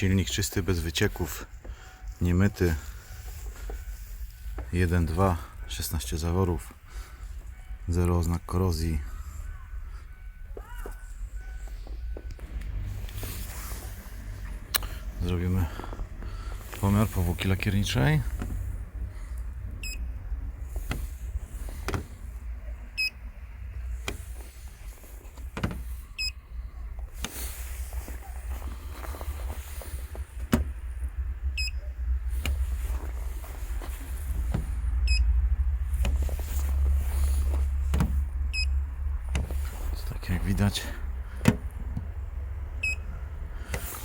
Silnik czysty, bez wycieków, niemyty. 1.2, 16 zaworów, 0 oznak korozji. Zrobimy pomiar powłoki lakierniczej. Jak widać.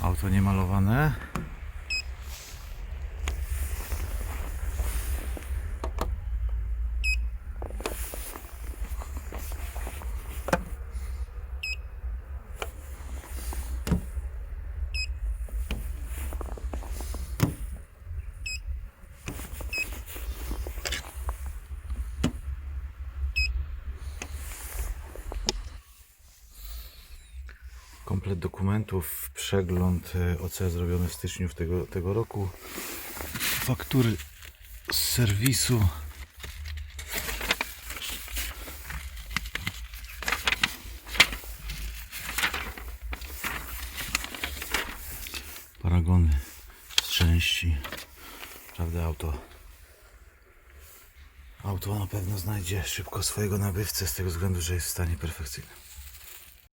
Auto niemalowane komplet dokumentów, przegląd e, OC zrobiony w styczniu tego, tego roku, faktury z serwisu. Paragony z części. Prawda, auto. Auto na pewno znajdzie szybko swojego nabywcę z tego względu, że jest w stanie perfekcyjnym.